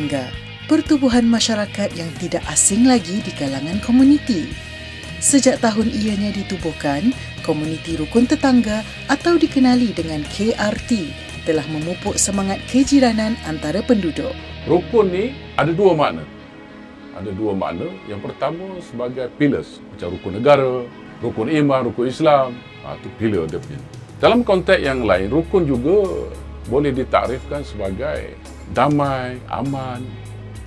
Tetangga, pertubuhan masyarakat yang tidak asing lagi di kalangan komuniti. Sejak tahun ianya ditubuhkan, komuniti rukun tetangga atau dikenali dengan KRT telah memupuk semangat kejiranan antara penduduk. Rukun ni ada dua makna. Ada dua makna. Yang pertama sebagai pillars. Macam rukun negara, rukun iman, rukun Islam. Ha, itu pillar dia punya. Dalam konteks yang lain, rukun juga boleh ditakrifkan sebagai damai, aman,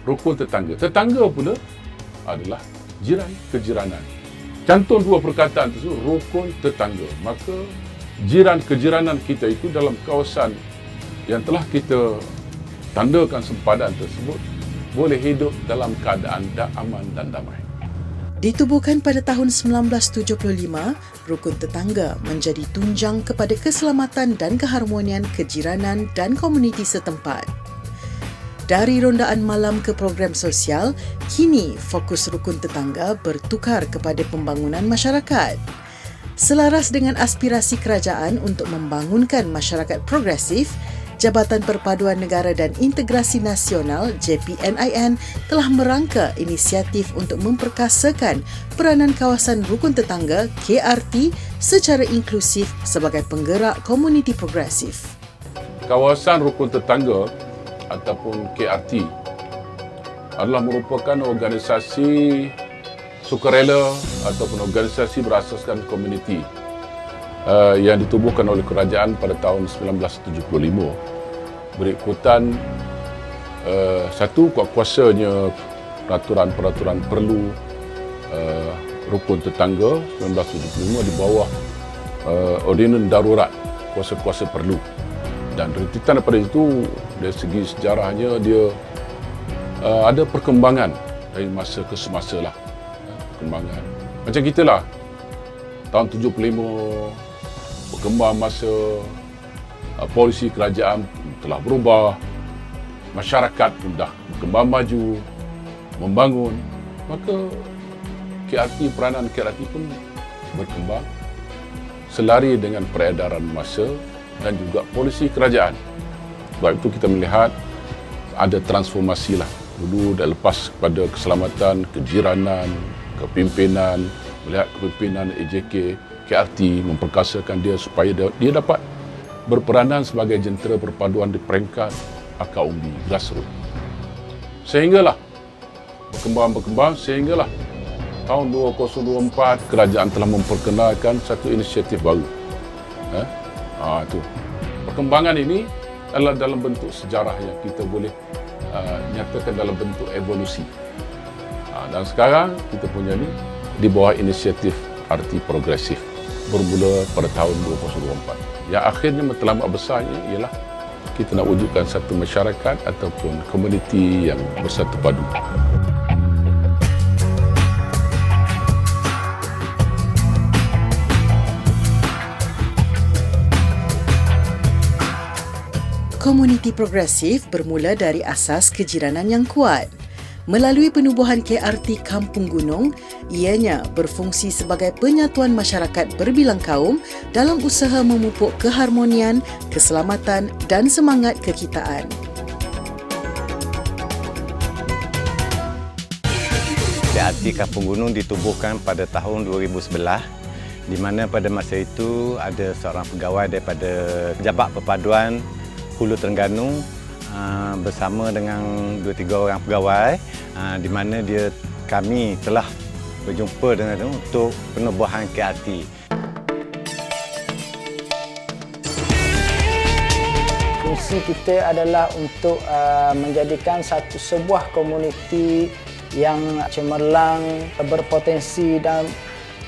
rukun tetangga. Tetangga pula adalah jiran kejiranan. Cantum dua perkataan itu rukun tetangga. Maka jiran kejiranan kita itu dalam kawasan yang telah kita tandakan sempadan tersebut boleh hidup dalam keadaan dah aman dan damai. Ditubuhkan pada tahun 1975, Rukun Tetangga menjadi tunjang kepada keselamatan dan keharmonian kejiranan dan komuniti setempat. Dari rondaan malam ke program sosial, kini fokus Rukun Tetangga bertukar kepada pembangunan masyarakat. Selaras dengan aspirasi kerajaan untuk membangunkan masyarakat progresif, Jabatan Perpaduan Negara dan Integrasi Nasional JPNIN telah merangka inisiatif untuk memperkasakan peranan kawasan rukun tetangga KRT secara inklusif sebagai penggerak komuniti progresif. Kawasan rukun tetangga ataupun KRT adalah merupakan organisasi sukarela ataupun organisasi berasaskan komuniti uh, yang ditubuhkan oleh kerajaan pada tahun 1975 berikutan uh, satu kuat kuasanya peraturan-peraturan perlu uh, rukun tetangga 1975 di bawah uh, ordinan darurat kuasa-kuasa perlu. Dan rentitan daripada itu dari segi sejarahnya dia uh, ada perkembangan dari masa ke semasa lah. Perkembangan. Macam kita lah tahun 75 berkembang masa uh, polisi kerajaan telah berubah, masyarakat pun dah berkembang maju, membangun, maka KRT, peranan KRT pun berkembang. Selari dengan peredaran masa dan juga polisi kerajaan. Sebab itu kita melihat ada transformasi lah. Dulu dah lepas kepada keselamatan, kejiranan, kepimpinan, melihat kepimpinan AJK, KRT memperkasakan dia supaya dia, dia dapat berperanan sebagai jentera perpaduan di peringkat akar umbi grassroots. Sehinggalah berkembang-berkembang sehinggalah tahun 2024 kerajaan telah memperkenalkan satu inisiatif baru. Eh? Ha, itu. Perkembangan ini adalah dalam bentuk sejarah yang kita boleh uh, nyatakan dalam bentuk evolusi. Ha, dan sekarang kita punya ni di bawah inisiatif arti progresif bermula pada tahun 2024 yang akhirnya matlamat besarnya ialah kita nak wujudkan satu masyarakat ataupun komuniti yang bersatu padu. Komuniti progresif bermula dari asas kejiranan yang kuat. Melalui penubuhan KRT Kampung Gunung, ianya berfungsi sebagai penyatuan masyarakat berbilang kaum dalam usaha memupuk keharmonian, keselamatan dan semangat kekitaan. KRT Kampung Gunung ditubuhkan pada tahun 2011 di mana pada masa itu ada seorang pegawai daripada Pejabat Perpaduan Hulu Terengganu Ah, bersama dengan dua tiga orang pegawai uh, di mana dia kami telah berjumpa dengan dia untuk penubuhan KRT. Fungsi kita adalah untuk uh, menjadikan satu sebuah komuniti yang cemerlang, berpotensi dan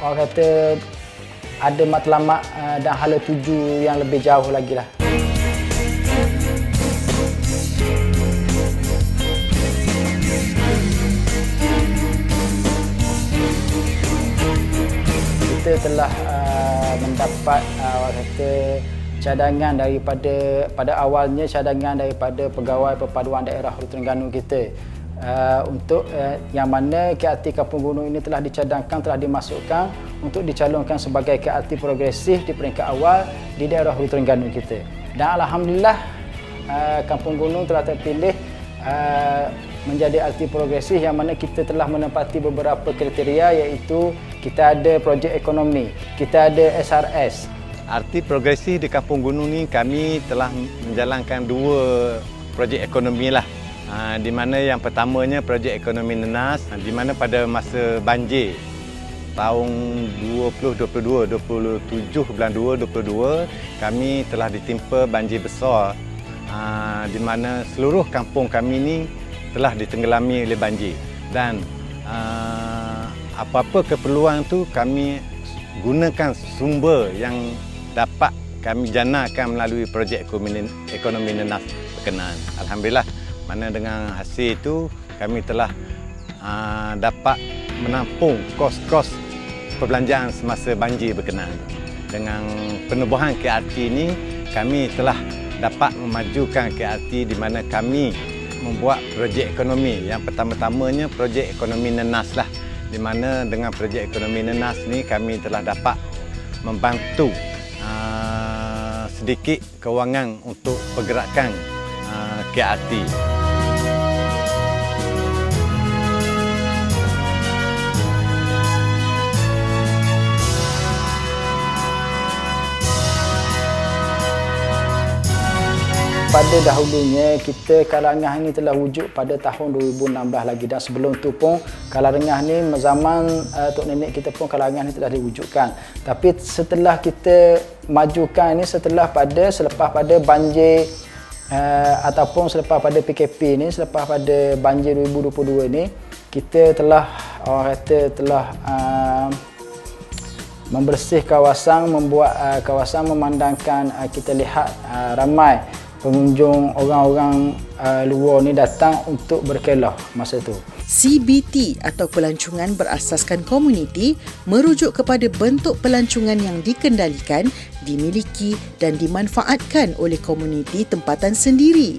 orang kata ada matlamat dan hala tuju yang lebih jauh lagi lah. Kita telah uh, mendapat uh, kata cadangan daripada pada awalnya cadangan daripada pegawai perpaduan daerah Hulu Terengganu kita. Uh, untuk uh, yang mana KRT Kampung Gunung ini telah dicadangkan telah dimasukkan untuk dicalonkan sebagai KRT progresif di peringkat awal di daerah Hulu Terengganu kita. Dan alhamdulillah uh, Kampung Gunung telah terpilih uh, menjadi arti progresif yang mana kita telah menempati beberapa kriteria iaitu kita ada projek ekonomi, kita ada SRS. Arti progresif di Kampung Gunung ni kami telah menjalankan dua projek ekonomi lah. Ha, di mana yang pertamanya projek ekonomi nenas ha, di mana pada masa banjir tahun 2022 27 bulan 2 22 kami telah ditimpa banjir besar ha, di mana seluruh kampung kami ni telah ditenggelami oleh banjir dan uh, apa-apa keperluan tu kami gunakan sumber yang dapat kami janakan melalui projek ekonomi, nenas berkenaan. Alhamdulillah mana dengan hasil itu kami telah uh, dapat menampung kos-kos perbelanjaan semasa banjir berkenaan. Dengan penubuhan KRT ini kami telah dapat memajukan KRT di mana kami membuat projek ekonomi. Yang pertama-tamanya projek ekonomi nenas lah. Di mana dengan projek ekonomi nenas ni kami telah dapat membantu uh, sedikit kewangan untuk pergerakan uh, KRT. Pada dahulunya kita Kalangah ini telah wujud pada tahun 2016 lagi dan sebelum tu pun Kalangah ni zaman uh, tok nenek kita pun Kalangah ni telah diwujudkan. Tapi setelah kita majukan ini setelah pada selepas pada banjir uh, ataupun selepas pada PKP ni selepas pada banjir 2022 ni kita telah orang kata telah uh, membersih kawasan membuat uh, kawasan memandangkan uh, kita lihat uh, ramai pengunjung orang-orang uh, luar ni datang untuk berkelah masa tu. CBT atau pelancongan berasaskan komuniti merujuk kepada bentuk pelancongan yang dikendalikan, dimiliki dan dimanfaatkan oleh komuniti tempatan sendiri.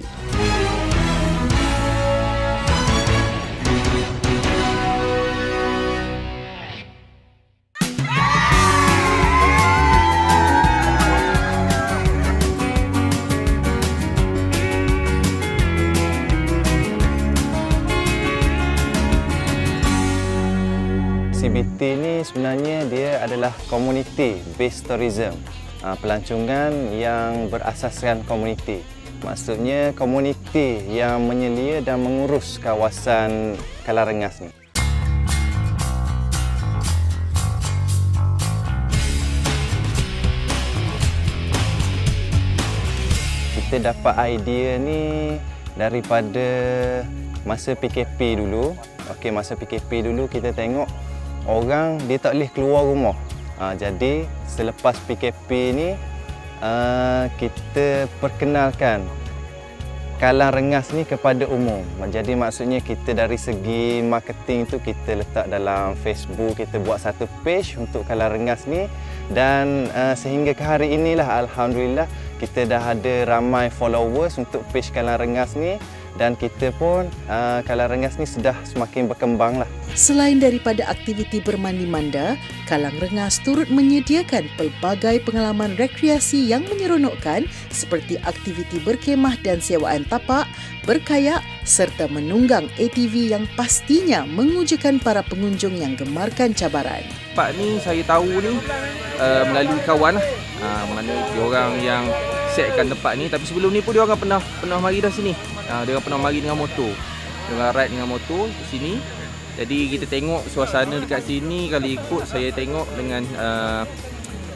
CBT ni sebenarnya dia adalah community based tourism. Ah, pelancongan yang berasaskan komuniti. Maksudnya komuniti yang menyelia dan mengurus kawasan Kalarengas ni. Kita dapat idea ni daripada masa PKP dulu. Okey, masa PKP dulu kita tengok orang dia tak boleh keluar rumah. Ha, jadi selepas PKP ni uh, kita perkenalkan Kalang Rengas ni kepada umum. Jadi maksudnya kita dari segi marketing tu kita letak dalam Facebook, kita buat satu page untuk Kalang Rengas ni dan uh, sehingga ke hari inilah alhamdulillah kita dah ada ramai followers untuk page Kalang Rengas ni dan kita pun uh, Kalang Rengas ni sudah semakin berkembang lah. Selain daripada aktiviti bermandi manda, Kalang Rengas turut menyediakan pelbagai pengalaman rekreasi yang menyeronokkan seperti aktiviti berkemah dan sewaan tapak, berkayak serta menunggang ATV yang pastinya mengujakan para pengunjung yang gemarkan cabaran. Tempat ni saya tahu ni uh, melalui kawan lah. Uh, mana dia orang yang setkan tempat ni tapi sebelum ni pun dia orang pernah pernah mari dah sini. Uh, dia orang pernah mari dengan motor. Dia orang ride dengan motor ke sini. Jadi kita tengok suasana dekat sini kalau ikut saya tengok dengan uh,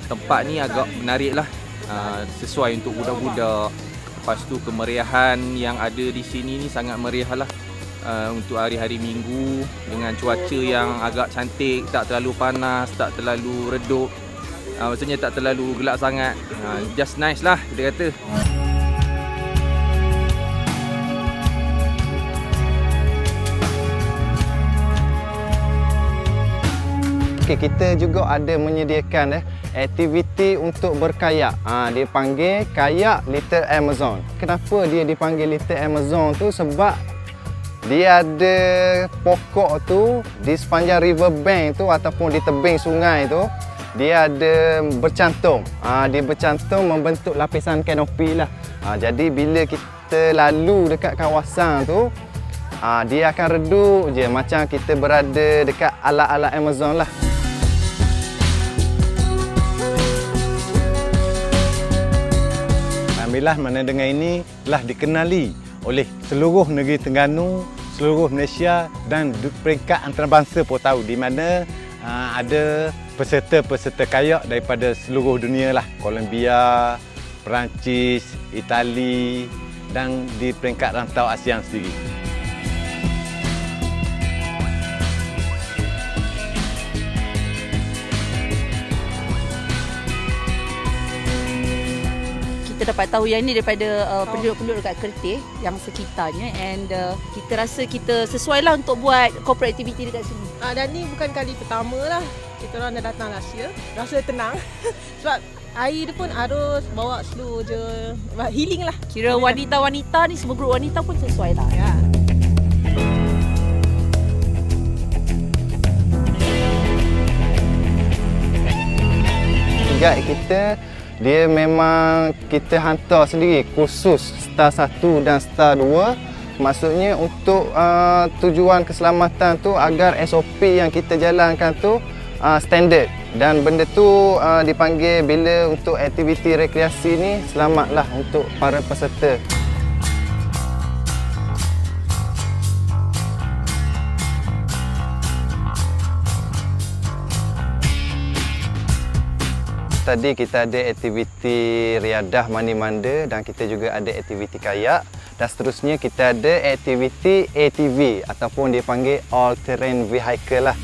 tempat ni agak menarik lah. Uh, sesuai untuk budak-budak. Lepas tu kemeriahan yang ada di sini ni sangat meriah lah. Uh, untuk hari-hari minggu dengan cuaca yang agak cantik, tak terlalu panas, tak terlalu redup. Uh, maksudnya tak terlalu gelap sangat. Uh, just nice lah kita kata. Okay, kita juga ada menyediakan eh, aktiviti untuk berkayak. Ha, dia panggil kayak Little Amazon. Kenapa dia dipanggil Little Amazon tu? Sebab dia ada pokok tu di sepanjang river bank tu ataupun di tebing sungai tu dia ada bercantum. Ha, dia bercantum membentuk lapisan kanopi lah. Ha, jadi bila kita lalu dekat kawasan tu Ah, dia akan redup je macam kita berada dekat alat-alat Amazon lah. Alhamdulillah mana dengan ini telah dikenali oleh seluruh negeri Terengganu, seluruh Malaysia dan peringkat antarabangsa pun tahu di mana uh, ada peserta-peserta kayak daripada seluruh dunia lah. Colombia, Perancis, Itali dan di peringkat rantau ASEAN sendiri. Dapat tahu yang ni daripada uh, penduduk-penduduk dekat Kertih yang sekitarnya and uh, kita rasa kita sesuai lah untuk buat corporate activity dekat sini. Ah, dan ni bukan kali pertama lah kita orang dah datang last year. Rasa tenang sebab air dia pun arus bawa slow je. Healing lah. Kira wanita-wanita ni semua grup wanita pun sesuai lah. Ya. guide kita dia memang kita hantar sendiri khusus star 1 dan star 2 maksudnya untuk uh, tujuan keselamatan tu agar SOP yang kita jalankan tu uh, standard dan benda tu uh, dipanggil bila untuk aktiviti rekreasi ni selamatlah untuk para peserta. Tadi kita ada aktiviti riadah mani manda dan kita juga ada aktiviti kayak dan seterusnya kita ada aktiviti ATV ataupun dipanggil all terrain vehicle lah.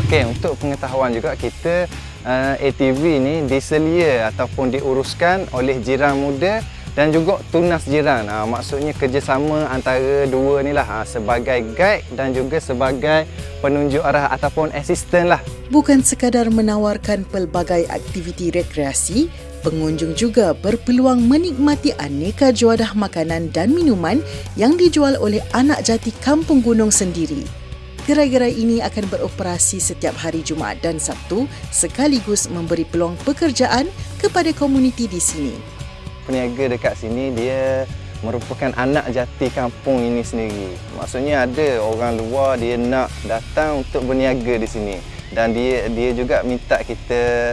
Okey, untuk pengetahuan juga kita uh, ATV ni diselia ataupun diuruskan oleh jiran muda dan juga tunas jiran. Ha, maksudnya kerjasama antara dua ni lah ha, sebagai guide dan juga sebagai penunjuk arah ataupun asisten lah. Bukan sekadar menawarkan pelbagai aktiviti rekreasi, pengunjung juga berpeluang menikmati aneka juadah makanan dan minuman yang dijual oleh anak jati Kampung Gunung sendiri. Gerai-gerai ini akan beroperasi setiap hari Jumaat dan Sabtu sekaligus memberi peluang pekerjaan kepada komuniti di sini peniaga dekat sini dia merupakan anak jati kampung ini sendiri. Maksudnya ada orang luar dia nak datang untuk berniaga di sini dan dia dia juga minta kita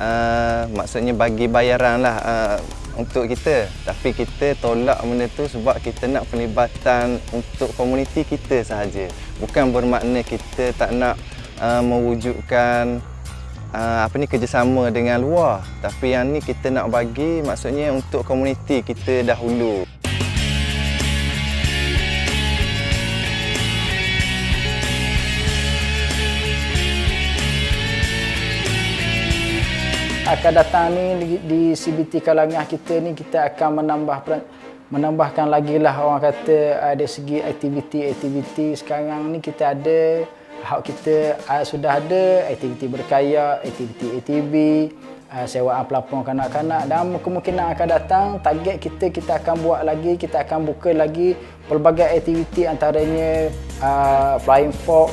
uh, maksudnya bagi bayaran lah uh, untuk kita. Tapi kita tolak benda tu sebab kita nak penlibatan untuk komuniti kita sahaja. Bukan bermakna kita tak nak uh, mewujudkan apa ni kerjasama dengan luar. Tapi yang ni kita nak bagi maksudnya untuk komuniti kita dahulu. Akan datang ni di, CBT Kalangah kita ni kita akan menambah menambahkan lagi lah orang kata ada segi aktiviti-aktiviti. Sekarang ni kita ada hak kita uh, sudah ada aktiviti berkaya, aktiviti ATV, uh, ah, sewaan pelapon kanak-kanak. Dan kemungkinan akan datang target kita kita akan buat lagi, kita akan buka lagi pelbagai aktiviti antaranya uh, flying fox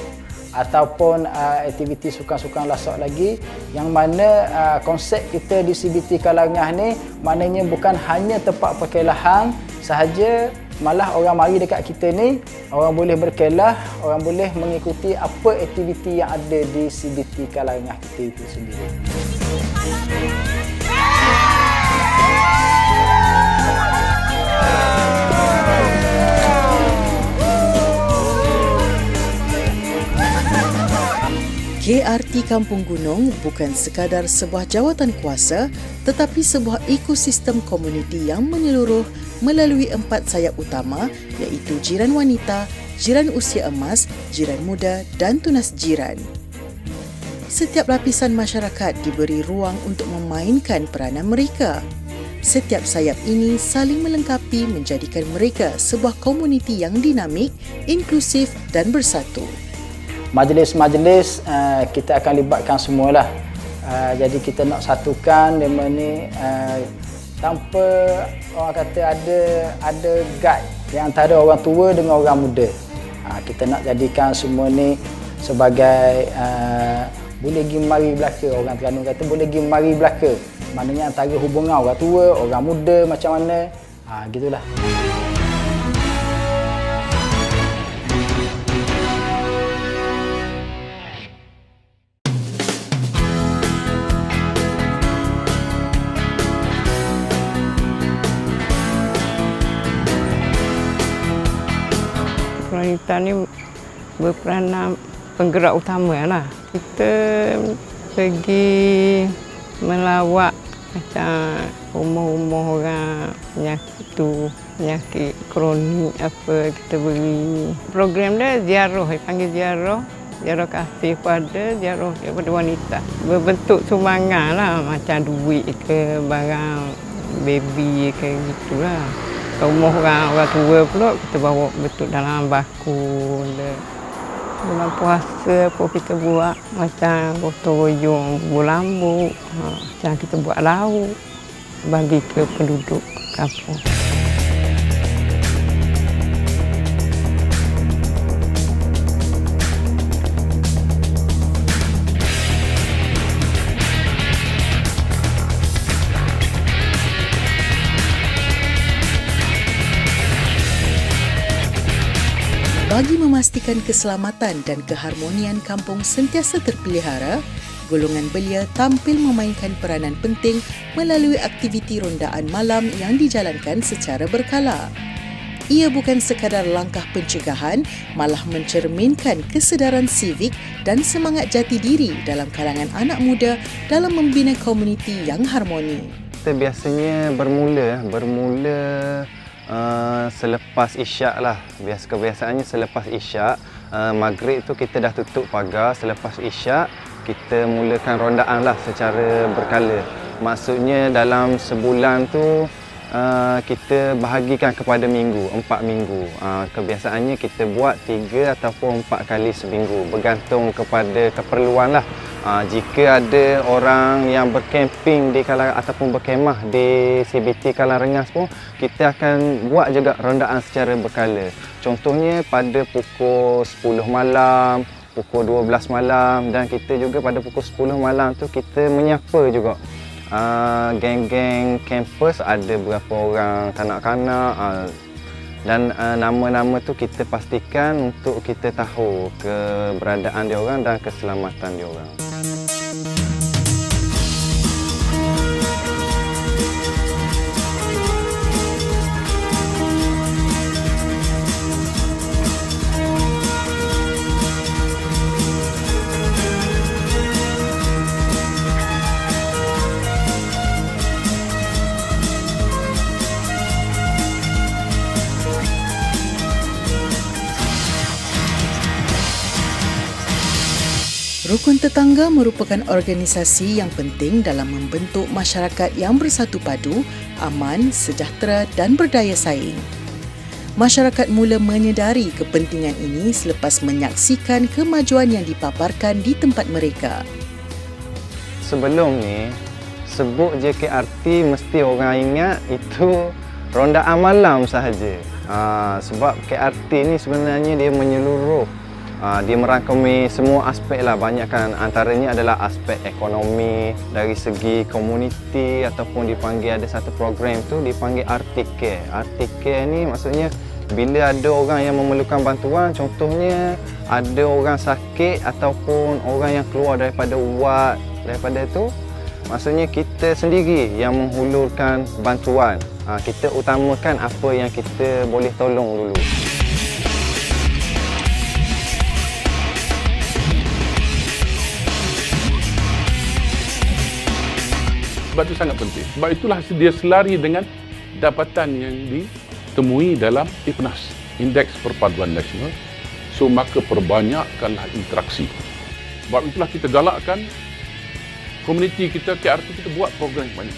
ataupun uh, aktiviti sukan-sukan lasak lagi. Yang mana uh, konsep kita di CBT Kalangah ni maknanya bukan hanya tempat perkelahan sahaja malah orang mari dekat kita ni orang boleh berkelah orang boleh mengikuti apa aktiviti yang ada di CBT Kalangah kita itu sendiri KRT Kampung Gunung bukan sekadar sebuah jawatan kuasa tetapi sebuah ekosistem komuniti yang menyeluruh melalui empat sayap utama iaitu jiran wanita, jiran usia emas, jiran muda dan tunas jiran. Setiap lapisan masyarakat diberi ruang untuk memainkan peranan mereka. Setiap sayap ini saling melengkapi menjadikan mereka sebuah komuniti yang dinamik, inklusif dan bersatu majlis-majlis uh, kita akan libatkan semualah. Uh, jadi kita nak satukan demo ni uh, tanpa orang kata ada ada guide yang antara orang tua dengan orang muda. Uh, kita nak jadikan semua ni sebagai uh, boleh pergi mari belaka orang Terengganu kata boleh pergi mari belaka maknanya antara hubungan orang tua orang muda macam mana ha, gitulah wanita ni berperanan penggerak utama lah. Kita pergi melawat macam rumah-rumah orang penyakit tu, penyakit kronik apa kita beri. Program dia ziarah, dia panggil ziarah. Ziarah kasih pada ziarah kepada wanita. Berbentuk sumbangan lah macam duit ke barang baby ke gitulah rumah orang orang tua pula kita bawa betul dalam baku dia. bulan puasa apa kita buat macam gotong royong bulambu ha, macam kita buat lauk bagi ke penduduk kampung Bagi memastikan keselamatan dan keharmonian kampung sentiasa terpelihara, golongan belia tampil memainkan peranan penting melalui aktiviti rondaan malam yang dijalankan secara berkala. Ia bukan sekadar langkah pencegahan, malah mencerminkan kesedaran sivik dan semangat jati diri dalam kalangan anak muda dalam membina komuniti yang harmoni. Kita biasanya bermula, bermula uh, selepas isyak lah. Biasa kebiasaannya selepas isyak, uh, maghrib tu kita dah tutup pagar. Selepas isyak, kita mulakan rondaan lah secara berkala. Maksudnya dalam sebulan tu uh, kita bahagikan kepada minggu, empat minggu. Uh, kebiasaannya kita buat tiga ataupun empat kali seminggu. Bergantung kepada keperluan lah. Uh, jika ada orang yang berkemping di kalang ataupun berkemah di CBT Kalang Rengas pun kita akan buat juga rondaan secara berkala. Contohnya pada pukul 10 malam, pukul 12 malam dan kita juga pada pukul 10 malam tu kita menyapa juga uh, geng-geng kampus ada beberapa orang kanak-kanak uh, dan uh, nama-nama tu kita pastikan untuk kita tahu keberadaan dia orang dan keselamatan dia orang. Rukun Tetangga merupakan organisasi yang penting dalam membentuk masyarakat yang bersatu padu, aman, sejahtera dan berdaya saing. Masyarakat mula menyedari kepentingan ini selepas menyaksikan kemajuan yang dipaparkan di tempat mereka. Sebelum ni, sebut JKRT mesti orang ingat itu rondaan malam sahaja. Ha, sebab KRT ni sebenarnya dia menyeluruh Uh, dia merangkumi semua aspek lah banyakkan antaranya adalah aspek ekonomi dari segi komuniti ataupun dipanggil ada satu program tu dipanggil Artike. Artike ni maksudnya bila ada orang yang memerlukan bantuan contohnya ada orang sakit ataupun orang yang keluar daripada wad daripada tu maksudnya kita sendiri yang menghulurkan bantuan. Uh, kita utamakan apa yang kita boleh tolong dulu. Sebab itu sangat penting. Sebab itulah dia selari dengan dapatan yang ditemui dalam IPNAS, Indeks Perpaduan Nasional. So, maka perbanyakkanlah interaksi. Sebab itulah kita galakkan komuniti kita, KRT kita buat program yang banyak.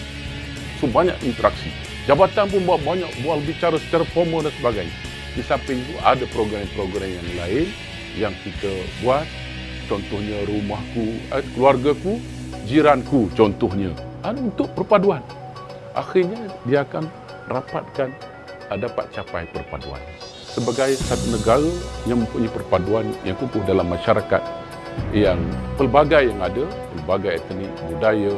So, banyak interaksi. Jabatan pun buat banyak, buat bicara secara formal dan sebagainya. Di samping itu, ada program-program yang lain yang kita buat. Contohnya rumahku, eh, keluargaku, jiranku contohnya untuk perpaduan. Akhirnya dia akan rapatkan dapat capai perpaduan. Sebagai satu negara yang mempunyai perpaduan yang kukuh dalam masyarakat yang pelbagai yang ada, pelbagai etnik, budaya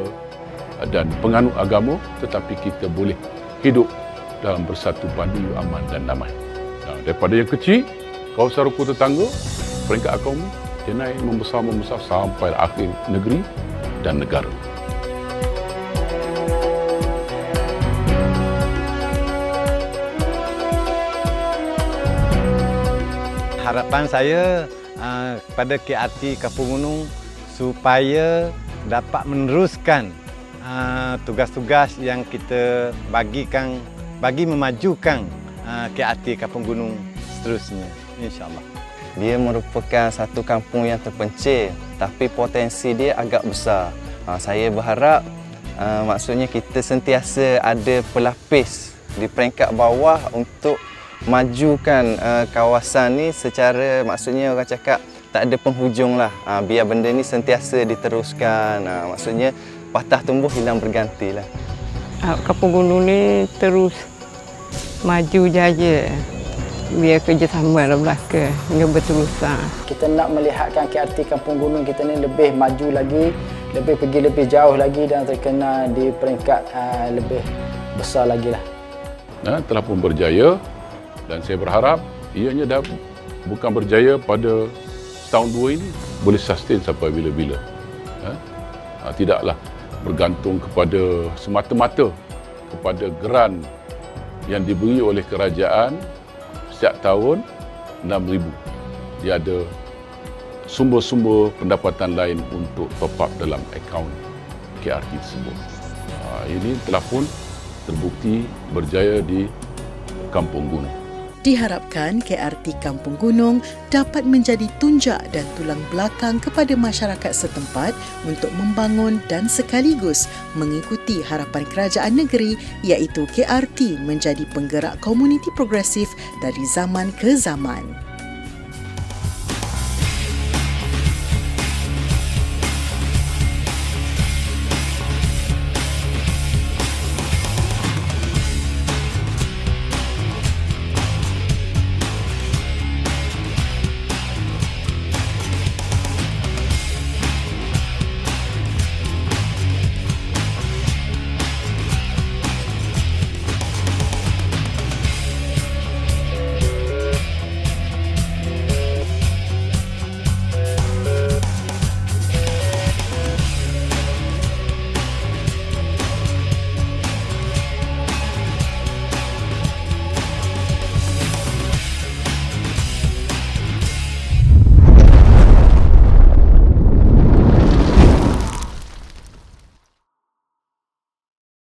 dan penganut agama tetapi kita boleh hidup dalam bersatu padu, aman dan damai. Nah, daripada yang kecil, kawasan rukun tetangga, peringkat ekonomi, dia naik membesar-membesar sampai akhir negeri dan negara. Harapan saya uh, kepada KRT Kampung Gunung supaya dapat meneruskan uh, tugas-tugas yang kita bagikan bagi memajukan uh, KRT Kampung Gunung seterusnya insya-Allah. Dia merupakan satu kampung yang terpencil tapi potensi dia agak besar. Ha, saya berharap uh, maksudnya kita sentiasa ada pelapis di peringkat bawah untuk majukan uh, kawasan ni secara maksudnya orang cakap tak ada penghujung lah. Ha, biar benda ni sentiasa diteruskan. Ha, maksudnya patah tumbuh hilang berganti lah. Ah, Kampung Gunung ni terus maju jaya. Biar kerjasama dalam belaka hingga berterusan. Kita nak melihatkan KRT Kampung Gunung kita ni lebih maju lagi, lebih pergi lebih jauh lagi dan terkenal di peringkat uh, lebih besar lagi lah. Nah, telah pun berjaya dan saya berharap ianya dah bukan berjaya pada tahun dua ini boleh sustain sampai bila-bila. Ha? Ha, tidaklah bergantung kepada semata-mata kepada geran yang diberi oleh kerajaan setiap tahun 6,000. Dia ada sumber-sumber pendapatan lain untuk top up dalam akaun KRT tersebut. Ha, ini telah pun terbukti berjaya di Kampung Gunung. Diharapkan KRT Kampung Gunung dapat menjadi tunjak dan tulang belakang kepada masyarakat setempat untuk membangun dan sekaligus mengikuti harapan kerajaan negeri iaitu KRT menjadi penggerak komuniti progresif dari zaman ke zaman.